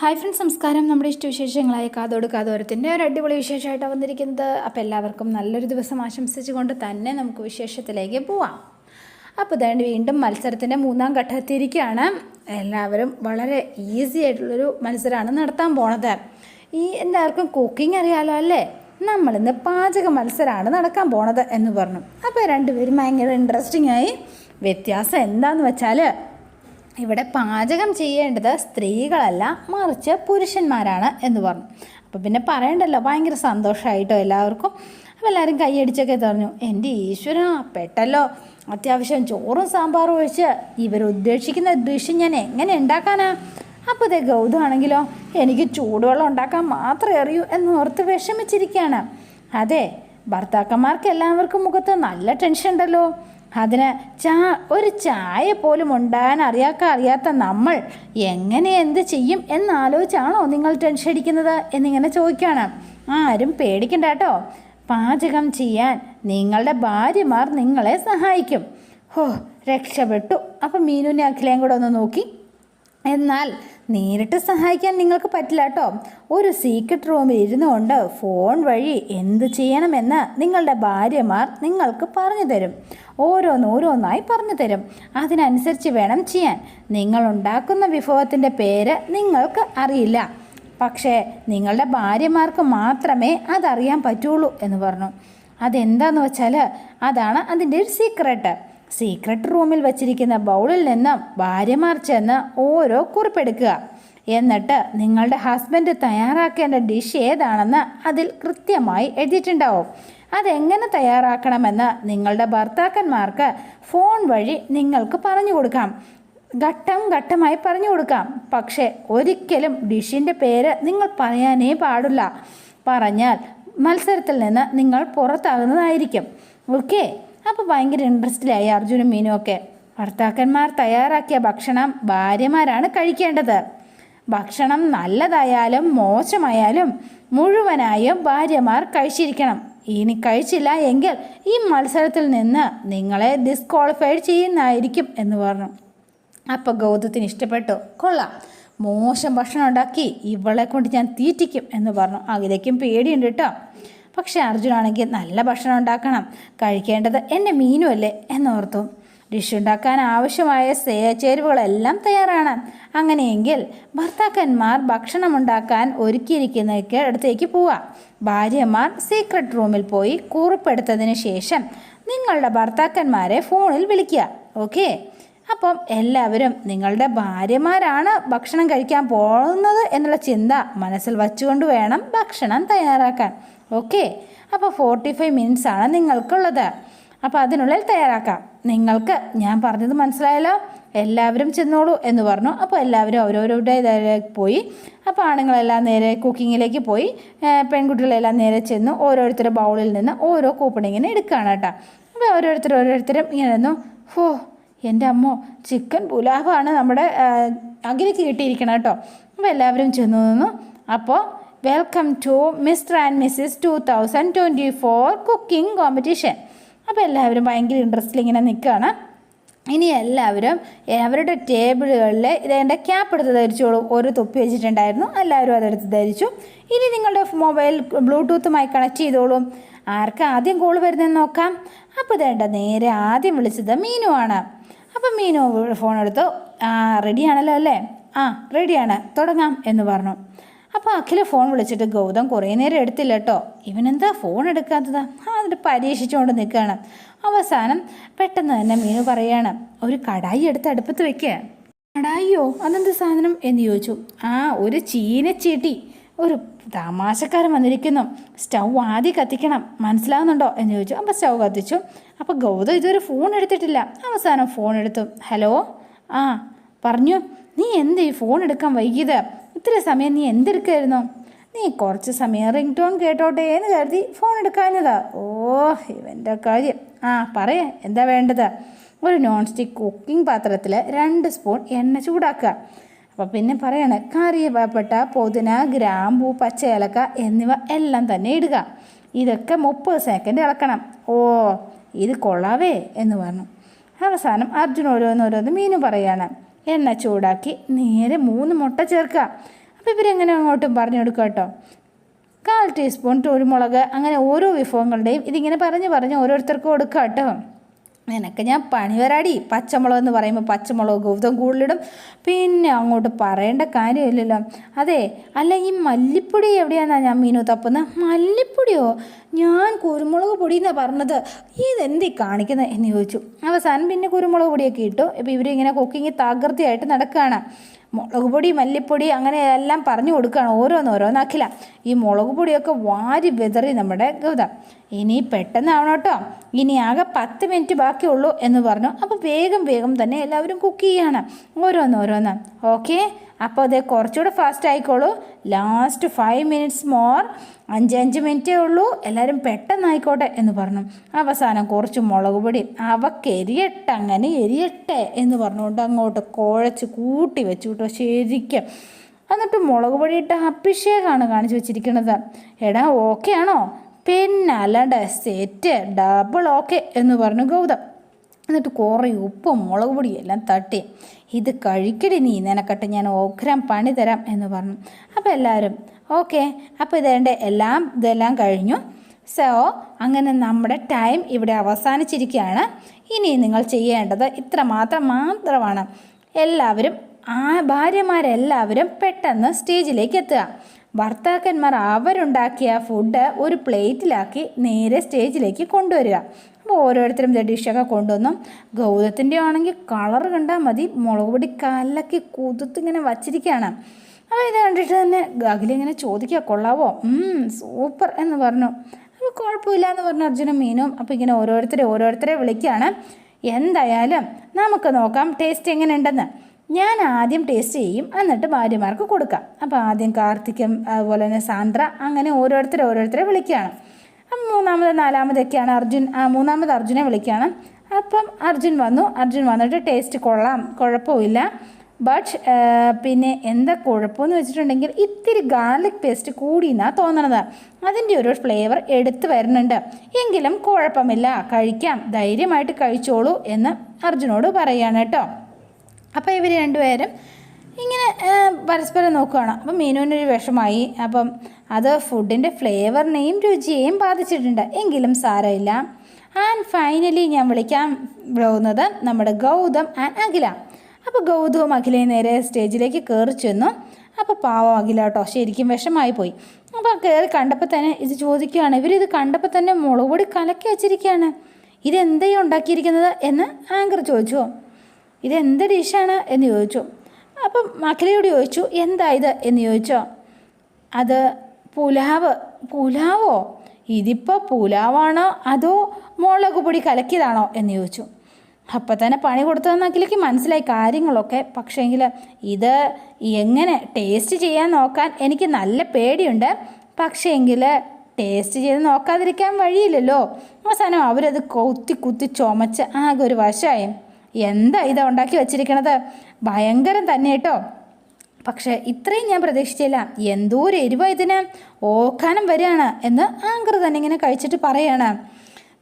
Hi friends നമസ്കാരം. നമ്മുടെ ഇഷ്ടവിശേഷങ്ങളായ കാതോട് കാതോരത്തിന്റെ ഒരു അടിപൊളി വിശേഷമായിട്ടാണ് വന്നിരിക്കുന്നത്. അപ്പോൾ എല്ലാവർക്കും നല്ലൊരു ദിവസം ആശംസിച്ചുകൊണ്ട് തന്നെ നമുക്ക് വിശേഷത്തിലേക്ക് പോവാം. അപ്പോൾ ഇതാണ്ട് വീണ്ടും മത്സരത്തിന്റെ മൂന്നാം ഘട്ടത്തിരിക്കുകയാണ് എല്ലാവരും വളരെ ഈസി ആയിട്ടുള്ളൊരു മത്സരമാണ് നടത്താൻ പോണത്. ഈ എല്ലാവർക്കും കുക്കിംഗ് അറിയാലോ അല്ലേ? നമ്മളിന്ന് പാചക മത്സരമാണ് നടക്കാൻ പോണത് എന്ന് പറഞ്ഞു. അപ്പോൾ രണ്ടുപേരും ഭയങ്കര ഇൻട്രസ്റ്റിംഗ് ആയി. വ്യത്യാസം എന്താണെന്ന് വെച്ചാൽ ഇവിടെ പാചകം ചെയ്യേണ്ടത് സ്ത്രീകളല്ല മറിച്ച് പുരുഷന്മാരാണ് എന്ന് പറഞ്ഞു. അപ്പോൾ പിന്നെ പറയണ്ടല്ലോ ഭയങ്കര സന്തോഷമായിട്ടോ എല്ലാവർക്കും? അപ്പോൾ എല്ലാവരും കൈയടിച്ചൊക്കെ പറഞ്ഞു എന്റെ ഈശ്വര പെട്ടല്ലോ. അത്യാവശ്യം ചോറും സാമ്പാറും ഒഴിച്ച് ഇവരുദ്ദേശിക്കുന്ന ഡിഷ് ഞാൻ എങ്ങനെ ഉണ്ടാക്കാനാ? അപ്പോൾ ഇതേ ഗൗതമാണെങ്കിലോ എനിക്ക് ചൂടുവെള്ളം ഉണ്ടാക്കാൻ മാത്രമേ അറിയൂ എന്ന് ഓർത്ത് വിഷമിച്ചിരിക്കുകയാണ്. അതെ ഭർത്താക്കന്മാർക്ക് എല്ലാവർക്കും മുഖത്ത് നല്ല ടെൻഷൻ ഉണ്ടല്ലോ. അതിന് ചാ ഒരു ചായ പോലും ഉണ്ടാകാൻ അറിയാക്ക അറിയാത്ത നമ്മൾ എങ്ങനെ എന്ത് ചെയ്യും എന്നാലോചിച്ചാണോ നിങ്ങൾ ടെൻഷൻ അടിക്കുന്നത് എന്നിങ്ങനെ ചോദിക്കുകയാണ് ആരും പേടിക്കണ്ട കേട്ടോ പാചകം ചെയ്യാൻ നിങ്ങളുടെ ഭാര്യമാർ നിങ്ങളെ സഹായിക്കും. ഹോ രക്ഷപ്പെട്ടു. അപ്പം മീനുവിനെ അഖിലയും കൂടെ ഒന്ന് നോക്കി. എന്നാൽ നേരിട്ട് സഹായിക്കാൻ നിങ്ങൾക്ക് പറ്റില്ല കേട്ടോ ഒരു സീക്രട്ട് റൂമിൽ ഇരുന്നുകൊണ്ട് ഫോൺ വഴി എന്ത് ചെയ്യണമെന്ന് നിങ്ങളുടെ ഭാര്യമാർ നിങ്ങൾക്ക് പറഞ്ഞു തരും. ഓരോന്നോരോന്നായി പറഞ്ഞു തരും. അതിനനുസരിച്ച് വേണം ചെയ്യാൻ. നിങ്ങൾ ഉണ്ടാക്കുന്ന വിഭവത്തിന്റെ പേര് നിങ്ങൾക്ക് അറിയില്ല. പക്ഷേ നിങ്ങളുടെ ഭാര്യമാർക്ക് മാത്രമേ അതറിയാൻ പറ്റുള്ളൂ എന്ന് പറഞ്ഞു. അതെന്താന്ന് വെച്ചാൽ അതാണ് അതിന്റെ ഒരു സീക്രട്ട് സീക്രട്ട് റൂമിൽ വച്ചിരിക്കുന്ന ബൗളിൽ നിന്നും ഭാര്യമാർ ചെന്ന് ഓരോ കുറിപ്പെടുക്കുക. എന്നിട്ട് നിങ്ങളുടെ ഹസ്ബൻഡ് തയ്യാറാക്കേണ്ട ഡിഷ് ഏതാണെന്ന് അതിൽ കൃത്യമായി എഴുതിയിട്ടുണ്ടാവും. അതെങ്ങനെ തയ്യാറാക്കണമെന്ന് നിങ്ങളുടെ ഭർത്താക്കന്മാർക്ക് ഫോൺ വഴി നിങ്ങൾക്ക് പറഞ്ഞു കൊടുക്കാം. ഘട്ടം ഘട്ടമായി പറഞ്ഞു കൊടുക്കാം. പക്ഷേ ഒരിക്കലും ഡിഷിന്റെ പേര് നിങ്ങൾ പറയാനേ പാടില്ല പറഞ്ഞാൽ മത്സരത്തിൽ നിന്ന് നിങ്ങൾ പുറത്താകുന്നതായിരിക്കും. ഓക്കെ അപ്പോൾ ഭയങ്കര ഇൻട്രസ്റ്റിലായി അർജുനും മീനും ഒക്കെ. ഭർത്താക്കന്മാർ തയ്യാറാക്കിയ ഭക്ഷണം ഭാര്യമാരാണ് കഴിക്കേണ്ടത്. ഭക്ഷണം നല്ലതായാലും മോശമായാലും മുഴുവനായും ഭാര്യമാർ കഴിച്ചിരിക്കണം. ഇനി കഴിച്ചില്ല എങ്കിൽ ഈ മത്സരത്തിൽ നിന്ന് നിങ്ങളെ ഡിസ്ക്വാളിഫൈഡ് ചെയ്യുന്നതായിരിക്കും എന്ന് പറഞ്ഞു. അപ്പോൾ ഗൗതത്തിന് ഇഷ്ടപ്പെട്ടു. കൊള്ളാം. മോശം ഭക്ഷണം ഉണ്ടാക്കി ഇവളെ കൊണ്ട് ഞാൻ തീറ്റിക്കും എന്ന് പറഞ്ഞു. അതിലേക്കും പേടിയുണ്ട് കേട്ടോ പക്ഷേ അർജുനാണെങ്കിൽ നല്ല ഭക്ഷണം ഉണ്ടാക്കണം. കഴിക്കേണ്ടത് എന്റെ മീനുമല്ലേ എന്നോർത്തു. ഡിഷ് ഉണ്ടാക്കാൻ ആവശ്യമായ ചേരുവകളെല്ലാം തയ്യാറാണ്. അങ്ങനെയെങ്കിൽ ഭർത്താക്കന്മാർ ഭക്ഷണം ഉണ്ടാക്കാൻ ഒരുക്കിയിരിക്കുന്നതൊക്കെ അടുത്തേക്ക് പോവാം. ഭാര്യമാർ സീക്രട്ട് റൂമിൽ പോയി കുറിപ്പെടുത്തതിന് ശേഷം നിങ്ങളുടെ ഭർത്താക്കന്മാരെ ഫോണിൽ വിളിക്കുക. ഓക്കെ അപ്പം എല്ലാവരും നിങ്ങളുടെ ഭാര്യമാരാണ് ഭക്ഷണം കഴിക്കാൻ പോകുന്നത് എന്നുള്ള ചിന്ത മനസ്സിൽ വച്ചുകൊണ്ട് വേണം ഭക്ഷണം തയ്യാറാക്കാൻ. ഓക്കെ അപ്പോൾ ഫോർട്ടി ഫൈവ് മിനിറ്റ്സ് ആണ് നിങ്ങൾക്കുള്ളത്. അപ്പോൾ അതിനുള്ളിൽ തയ്യാറാക്കാം. നിങ്ങൾക്ക് ഞാൻ പറഞ്ഞത് മനസ്സിലായല്ലോ? എല്ലാവരും ചെന്നോളൂ എന്ന് പറഞ്ഞു. അപ്പോൾ എല്ലാവരും ഓരോരുടെ ഇതിലേക്ക് പോയി. അപ്പോൾ ആണുങ്ങളെല്ലാം നേരെ കുക്കിങ്ങിലേക്ക് പോയി. പെൺകുട്ടികളെല്ലാം നേരെ ചെന്നു. ഓരോരുത്തരുടെ ബൗളിൽ നിന്ന് ഓരോ കൂപ്പണിങ്ങനെ എടുക്കുകയാണ് കേട്ടോ. അപ്പോൾ ഓരോരുത്തർ ഓരോരുത്തരും ഇങ്ങനെ ഹോ എന്റെ അമ്മോ ചിക്കൻ പുലാവാണ് നമ്മുടെ അഖിലേക്ക് കിട്ടിയിരിക്കണം കേട്ടോ. അപ്പോൾ എല്ലാവരും ചെന്നു നിന്നു. അപ്പോൾ welcome to mister and missus two thousand twenty four cooking competition അപ്പോൾ എല്ലാവരും ഭയങ്കര ഇൻട്രസ്റ്റിൽ ഇങ്ങനെ നിൽക്കുകയാണ് ഇനി എല്ലാവരും അവരുടെ ടേബിളുകളിൽ ഇതേണ്ട ക്യാപ്പ് എടുത്ത് ധരിച്ചോളൂ ഒരു തൊപ്പി വെച്ചിട്ടുണ്ടായിരുന്നു. എല്ലാവരും അതെടുത്ത് ധരിച്ചു. ഇനി നിങ്ങളുടെ മൊബൈൽ ബ്ലൂടൂത്തുമായി കണക്ട് ചെയ്തോളൂ. ആർക്ക് ആദ്യം കോൾ വരുന്നതെന്ന് നോക്കാം. അപ്പോൾ ഇതേണ്ട നേരെ ആദ്യം വിളിച്ചത് മീനുവാണ്. അപ്പം മീനു ഫോൺ എടുത്തു ആ റെഡിയാണല്ലോ അല്ലേ? ആ റെഡിയാണ് തുടങ്ങാം എന്ന് പറഞ്ഞു. അപ്പോൾ അഖില ഫോൺ വിളിച്ചിട്ട് ഗൗതം കുറേ നേരം എടുത്തില്ല കേട്ടോ ഇവനെന്താ ഫോൺ എടുക്കാത്തത്? എന്നിട്ട് പരീക്ഷിച്ചുകൊണ്ട് നിൽക്കുകയാണ്. അവസാനം പെട്ടെന്ന് തന്നെ മീനു പറയാണ് ഒരു കടായി എടുത്ത് അടുപ്പത്ത് വെക്കുക കടായിയോ? അതെന്ത് സാധനം? എന്ന് ചോദിച്ചു. ആ ഒരു ചീനച്ചീട്ടി. ഒരു തമാശക്കാരൻ വന്നിരിക്കുന്നു. സ്റ്റൗ ആദ്യം കത്തിക്കണം. മനസ്സിലാവുന്നുണ്ടോ എന്ന് ചോദിച്ചു. അപ്പോൾ സ്റ്റൗ കത്തിച്ചു. അപ്പോൾ ഗൗതം ഇതുവരെ ഫോൺ എടുത്തിട്ടില്ല. അവസാനം ഫോൺ എടുത്തു. ഹലോ? ആ പറഞ്ഞു. നീ എന്ത് ഈ ഫോൺ എടുക്കാൻ വൈകിയത്? ഇത്ര സമയം നീ എന്തെടുക്കായിരുന്നു? നീ കുറച്ച് സമയം റിംഗ് ടോൺ കേട്ടോട്ടെ എന്ന് കരുതി ഫോൺ എടുക്കാഞ്ഞതാ. ഓ ഇവന്റെ കാര്യം. ആ പറയേ. എന്താ വേണ്ടത്? ഒരു നോൺ സ്റ്റിക്ക് കുക്കിംഗ് പാത്രത്തിൽ രണ്ട് സ്പൂൺ എണ്ണ ചൂടാക്കുക. അപ്പോൾ പിന്നെ പറയാണ് കറിയപ്പെട്ട പുതിന ഗ്രാമ്പൂ പച്ച ഏലക്ക എന്നിവ എല്ലാം തന്നെ ഇടുക. ഇതൊക്കെ മുപ്പത് സെക്കൻഡ് ഇളക്കണം. ഓ ഇത് കൊള്ളാവേ എന്ന് പറഞ്ഞു. അവസാനം അർജുൻ ഓരോന്നോരോന്ന് മീനു പറയാണ്. എണ്ണ ചൂടാക്കി നേരെ മൂന്ന് മുട്ട ചേർക്കുക. അപ്പോൾ ഇവരെങ്ങനെ അങ്ങോട്ടും പറഞ്ഞു കൊടുക്കുക കേട്ടോ. കാൽ ടീസ്പൂൺ കുരുമുളക് അങ്ങനെ ഓരോ വിഭവങ്ങളുടെയും ഇതിങ്ങനെ പറഞ്ഞ് പറഞ്ഞ് ഓരോരുത്തർക്കും കൊടുക്കുക കേട്ടോ. നിനക്ക് ഞാൻ പണി വരാടി. പച്ചമുളക് എന്ന് പറയുമ്പോൾ പച്ചമുളക് ഗൗതം കൂടുതലിടും. പിന്നെ അങ്ങോട്ട് പറയേണ്ട കാര്യമില്ലല്ലോ. അതെ അല്ല ഈ മല്ലിപ്പൊടി എവിടെയാണെന്നാണ് ഞാൻ മീനു തപ്പുന്നത് മല്ലിപ്പൊടിയോ? ഞാൻ കുരുമുളക് പൊടി എന്നാണ് പറഞ്ഞത്. ഇതെന്തി കാണിക്കുന്നത് എന്ന് ചോദിച്ചു. അവസാനം പിന്നെ കുരുമുളക് പൊടിയൊക്കെ ഇട്ടു. ഇപ്പോൾ ഇവരിങ്ങനെ കുക്കിങ് തകൃതിയായിട്ട് നടക്കുകയാണ് മുളക് പൊടി മല്ലിപ്പൊടി അങ്ങനെ എല്ലാം പറഞ്ഞു കൊടുക്കുകയാണ് ഓരോന്ന് ഓരോന്നാക്കില്ല ഈ മുളക് പൊടിയൊക്കെ വാരി വിതറി നമ്മുടെ ഗൗതം. ഇനി പെട്ടെന്നാവണം കേട്ടോ ഇനി ആകെ പത്ത് മിനിറ്റ് ബാക്കിയുള്ളൂ എന്ന് പറഞ്ഞു. അപ്പോൾ വേഗം വേഗം തന്നെ എല്ലാവരും കുക്ക് ചെയ്യാണ്. ഓരോന്നോരോന്ന് ഓരോന്ന്. ഓക്കെ? അപ്പോൾ അത് കുറച്ചുകൂടെ ഫാസ്റ്റ് ആയിക്കോളൂ. ലാസ്റ്റ് ഫൈവ് മിനിറ്റ്സ് മോർ അഞ്ച് അഞ്ച് മിനിറ്റേ ഉള്ളൂ. എല്ലാവരും പെട്ടെന്നായിക്കോട്ടെ എന്ന് പറഞ്ഞു. അവസാനം കുറച്ച് മുളക് പൊടി അവക്കെരിയട്ടെ അങ്ങനെ എരിയട്ടെ എന്ന് പറഞ്ഞുകൊണ്ട് അങ്ങോട്ട് കുഴച്ച് കൂട്ടി വെച്ചു കേട്ടോ ശരിക്കും. എന്നിട്ട് മുളക് പൊടി ഇട്ട അഭിഷേകമാണ് കാണിച്ചു വെച്ചിരിക്കുന്നത്. എടാ ഓക്കെ ആണോ? പിന്നെ അല്ലാണ്ട് സെറ്റ് ഡബിൾ ഓക്കെ എന്ന് പറഞ്ഞു ഗൗതം. എന്നിട്ട് കുറേ ഉപ്പും മുളക് പൊടിയും എല്ലാം തട്ടി. ഇത് കഴിക്കടി നീ നിനക്കട്ട് ഞാൻ ഓഗ്രം പണി തരാം എന്ന് പറഞ്ഞു. അപ്പോൾ എല്ലാവരും ഓക്കെ അപ്പോൾ ഇതേണ്ട എല്ലാം ഇതെല്ലാം കഴിഞ്ഞു. സോ അങ്ങനെ നമ്മുടെ ടൈം ഇവിടെ അവസാനിച്ചിരിക്കുകയാണ്. ഇനി നിങ്ങൾ ചെയ്യേണ്ടത് ഇത്ര മാത്രം മാത്രമാണ്. എല്ലാവരും ആ ഭാര്യമാരെല്ലാവരും പെട്ടെന്ന് സ്റ്റേജിലേക്ക് എത്തുക. ഭർത്താക്കന്മാർ അവരുണ്ടാക്കിയ ഫുഡ് ഒരു പ്ലേറ്റിലാക്കി നേരെ സ്റ്റേജിലേക്ക് കൊണ്ടുവരിക. അപ്പോൾ ഓരോരുത്തരും ഡിഷൊക്കെ കൊണ്ടുവന്നു. ഗൗതത്തിന്റെ ആണെങ്കിൽ കളർ കണ്ടാൽ മതി. മുളക് പൊടി കലക്കി കുതിർത്തിങ്ങനെ വച്ചിരിക്കുകയാണ്. അപ്പോൾ ഇത് കണ്ടിട്ട് തന്നെ അഖിലിങ്ങനെ ചോദിക്കുക കൊള്ളാവോ? സൂപ്പർ എന്ന് പറഞ്ഞു. അപ്പോൾ കുഴപ്പമില്ല എന്ന് പറഞ്ഞു അർജുനും മീനും. അപ്പോൾ ഇങ്ങനെ ഓരോരുത്തരെ ഓരോരുത്തരെ വിളിക്കുകയാണ്. എന്തായാലും നമുക്ക് നോക്കാം ടേസ്റ്റ് എങ്ങനെ ഉണ്ടെന്ന് ഞാൻ ആദ്യം ടേസ്റ്റ് ചെയ്യും. എന്നിട്ട് ഭാര്യമാർക്ക് കൊടുക്കാം. അപ്പോൾ ആദ്യം കാർത്തിക്കും അതുപോലെ തന്നെ സാന്ദ്ര അങ്ങനെ ഓരോരുത്തരെ ഓരോരുത്തരെ വിളിക്കുകയാണ്. അപ്പം മൂന്നാമത് നാലാമതൊക്കെയാണ് അർജുൻ മൂന്നാമത് അർജുനെ വിളിക്കുകയാണ്. അപ്പം അർജുൻ വന്നു. അർജുൻ വന്നിട്ട് ടേസ്റ്റ് കൊള്ളാം. കുഴപ്പമില്ല. ബട്ട് പിന്നെ എന്താ കുഴപ്പമെന്ന് വെച്ചിട്ടുണ്ടെങ്കിൽ ഇത്തിരി ഗാർലിക് പേസ്റ്റ് കൂടി എന്നാണ് തോന്നണത്. അതിന്റെ ഒരു ഫ്ലേവർ എടുത്തു വരുന്നുണ്ട്. എങ്കിലും കുഴപ്പമില്ല. കഴിക്കാം. ധൈര്യമായിട്ട് കഴിച്ചോളൂ എന്ന് അർജുനോട് പറയുകയാണ് കേട്ടോ. അപ്പോൾ ഇവർ രണ്ടുപേരും ഇങ്ങനെ പരസ്പരം നോക്കുകയാണ് അപ്പം മീനുവിനൊരു വിഷമായി. അപ്പം അത് ഫുഡിന്റെ ഫ്ലേവറിനെയും രുചിയെയും ബാധിച്ചിട്ടുണ്ട്. എങ്കിലും സാരമില്ല. ആൻഡ് ഫൈനലി ഞാൻ വിളിക്കാൻ പോകുന്നത് നമ്മുടെ ഗൗതം ആൻഡ് അഖില. അപ്പോൾ ഗൗതവും അഖിലയും നേരെ സ്റ്റേജിലേക്ക് കയറി ചെന്നു. അപ്പോൾ പാവം അഖില കേട്ടോ ശരിക്കും വിഷമായി പോയി. അപ്പോൾ കയറി കണ്ടപ്പോൾ തന്നെ ഇത് ചോദിക്കുകയാണ് ഇവരിത് കണ്ടപ്പോൾ തന്നെ മുളക് പൊടി കലക്കി വെച്ചിരിക്കുകയാണ്. ഇതെന്തേ ഉണ്ടാക്കിയിരിക്കുന്നത്? എന്ന് ആങ്കർ ചോദിച്ചു. ഇതെന്ത് ഡിഷാണ് എന്ന് ചോദിച്ചു. അപ്പം മക്കളയോട് ചോദിച്ചു എന്താ ഇത്? എന്ന് ചോദിച്ചോ അത് പുലാവ്. പുലാവോ? ഇതിപ്പോൾ പുലാവാണോ? അതോ മുളക് പൊടി കലക്കിയതാണോ? എന്ന് ചോദിച്ചു. അപ്പം തന്നെ പണി കൊടുത്തതെന്ന് അഖിലേക്ക് മനസ്സിലായി കാര്യങ്ങളൊക്കെ. പക്ഷേങ്കിൽ ഇത് എങ്ങനെ ടേസ്റ്റ് ചെയ്യാൻ നോക്കാൻ എനിക്ക് നല്ല പേടിയുണ്ട്. പക്ഷേങ്കിൽ ടേസ്റ്റ് ചെയ്ത് നോക്കാതിരിക്കാൻ വഴിയില്ലല്ലോ. അവസാനം അവരത് കുത്തി കുത്തി ചുമച്ച് ആകെ ഒരു വശമായി. എന്താ ഇതാ ഉണ്ടാക്കി വച്ചിരിക്കണത്? ഭയങ്കരം തന്നെ കേട്ടോ. പക്ഷെ ഇത്രയും ഞാൻ പ്രതീക്ഷിച്ചില്ല. എന്തോ ഒരു എരിവ ഇതിന്. ഓക്കാനം വരികയാണ് എന്ന് ആങ്കർ തന്നെ ഇങ്ങനെ കഴിച്ചിട്ട് പറയാണ്.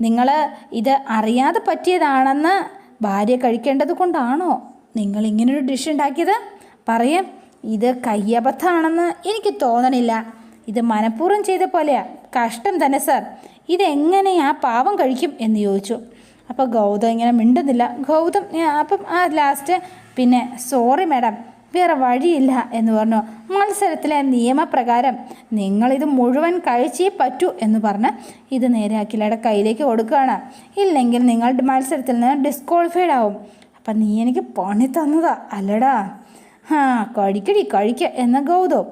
നിങ്ങൾ ഇത് അറിയാതെ പറ്റിയതാണെന്ന് ഭാര്യ കഴിക്കേണ്ടത് കൊണ്ടാണോ നിങ്ങൾ ഇങ്ങനൊരു ഡിഷ് ഉണ്ടാക്കിയത്? പറയാം. ഇത് കയ്യബദ്ധമാണെന്ന് എനിക്ക് തോന്നണില്ല. ഇത് മനഃപൂർവം ചെയ്ത പോലെയാ. കഷ്ടം തന്നെ സർ ഇതെങ്ങനെ ആ പാവം കഴിക്കും എന്ന് ചോദിച്ചു. അപ്പോൾ ഗൗതം ഇങ്ങനെ മിണ്ടുന്നില്ല. ഗൗതം അപ്പം ആ ലാസ്റ്റ് പിന്നെ സോറി മാഡം വേറെ വഴിയില്ല എന്ന് പറഞ്ഞു. മത്സരത്തിലെ നിയമപ്രകാരം നിങ്ങളിത് മുഴുവൻ കഴിച്ചേ പറ്റൂ എന്ന് പറഞ്ഞ് ഇത് നേരെ അഖിലയുടെ കയ്യിലേക്ക് കൊടുക്കുകയാണ്. ഇല്ലെങ്കിൽ നിങ്ങൾ മത്സരത്തിൽ നിന്ന് ഡിസ്ക്വാളിഫൈഡ് ആവും. അപ്പം നീ എനിക്ക് പണി തന്നതാ അല്ലടാ. ആ കഴിക്കടി കഴിക്ക എന്ന ഗൗതവും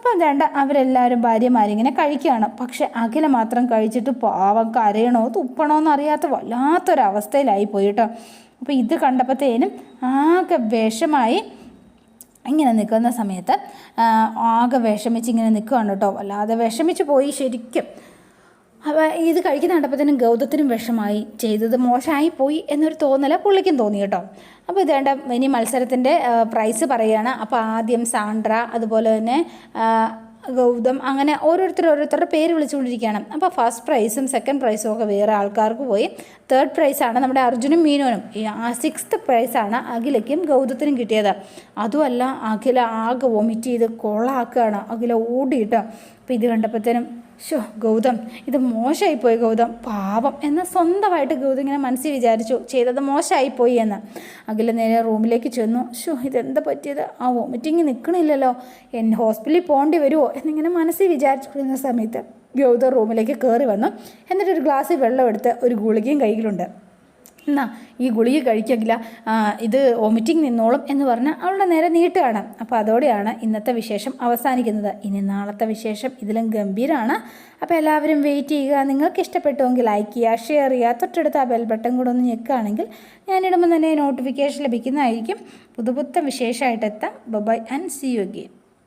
അപ്പം വേണ്ട അവരെല്ലാവരും ഭാര്യമാരിങ്ങനെ കഴിക്കുകയാണ്. പക്ഷെ അഖില മാത്രം കഴിച്ചിട്ട് പാവം കരയണോ തുപ്പണോ എന്നറിയാത്ത വല്ലാത്തൊരവസ്ഥയിലായി പോയി കേട്ടോ അപ്പോൾ ഇത് കണ്ടപ്പോഴത്തേനും ആകെ വിഷമായി ഇങ്ങനെ നിൽക്കുന്ന സമയത്ത് ആകെ വിഷമിച്ച് ഇങ്ങനെ നിൽക്കുകയാണ് കേട്ടോ. വല്ലാതെ വിഷമിച്ച് പോയി ശരിക്കും. ഇത് കഴിക്കുന്ന കണ്ടപ്പോഴത്തേനും ഗൗതത്തിനും വിഷമായി. ചെയ്തത് മോശമായി പോയി എന്നൊരു തോന്നല പുള്ളിക്കും തോന്നി കേട്ടോ. അപ്പോൾ ഇതേണ്ട ഇനി മത്സരത്തിന്റെ പ്രൈസ് പറയുകയാണ് അപ്പോൾ ആദ്യം സാൻഡ്ര അതുപോലെ തന്നെ ഗൗതം അങ്ങനെ ഓരോരുത്തർ ഓരോരുത്തരുടെ പേര് വിളിച്ചുകൊണ്ടിരിക്കുകയാണ്. അപ്പോൾ ഫസ്റ്റ് പ്രൈസും സെക്കൻഡ് പ്രൈസും ഒക്കെ വേറെ ആൾക്കാർക്ക് പോയി. തേർഡ് പ്രൈസാണ് നമ്മുടെ അർജുനും മീനുവിനും. സിക്സ്ത് പ്രൈസാണ് അഖിലയ്ക്കും ഗൗതത്തിനും കിട്ടിയത്. അതുമല്ല അഖില ആകെ വൊമിറ്റ് ചെയ്ത് കൊളാക്കുകയാണ്. അഖില ഓടിയിട്ട്. അപ്പോൾ ഇത് കണ്ടപ്പോഴത്തേനും ഷോ ഗൗതം ഇത് മോശമായിപ്പോയി ഗൗതം പാപം എന്ന് സ്വന്തമായിട്ട് ഗൗതം ഇങ്ങനെ മനസ്സിൽ വിചാരിച്ചു ചെയ്തത് മോശമായിപ്പോയി എന്ന്. അഖില നേരെ റൂമിലേക്ക് ചെന്നു ഷോ ഇതെന്താ പറ്റിയത്? ആ വോമിറ്റിങ് നിൽക്കണില്ലല്ലോ എന്നെ ഹോസ്പിറ്റലിൽ പോകേണ്ടി വരുമോ എന്നിങ്ങനെ മനസ്സിൽ വിചാരിച്ചുകൊണ്ടിരുന്ന സമയത്ത് ഗൗതം റൂമിലേക്ക് കയറി വന്നു എന്നിട്ടൊരു ഗ്ലാസ് വെള്ളം എടുത്ത് ഒരു ഗുളികയും കയ്യിലുണ്ട്. എന്നാ ഈ ഗുളിക കഴിക്കില്ല ഇത് വോമിറ്റിംഗ് നിന്നോളും എന്ന് പറഞ്ഞാൽ അവളുടെ നേരെ നീട്ടുകയാണ് അപ്പോൾ അതോടെയാണ് ഇന്നത്തെ വിശേഷം അവസാനിക്കുന്നത്. ഇനി നാളത്തെ വിശേഷം ഇതിലും ഗംഭീരമാണ് അപ്പോൾ എല്ലാവരും വെയിറ്റ് ചെയ്യുക. നിങ്ങൾക്ക് ഇഷ്ടപ്പെട്ടുവെങ്കിൽ ലൈക്ക് ചെയ്യുക ഷെയർ ചെയ്യുക. തൊട്ടടുത്ത് ആ ബെൽ ബട്ടൺ കൂടെ ഒന്ന് ഞെക്കുകയാണെങ്കിൽ ഞാനിടുമ്പോൾ തന്നെ നോട്ടിഫിക്കേഷൻ ലഭിക്കുന്നതായിരിക്കും. പുതുപുത്ത വിശേഷമായിട്ട് എത്താം. Bye and see you again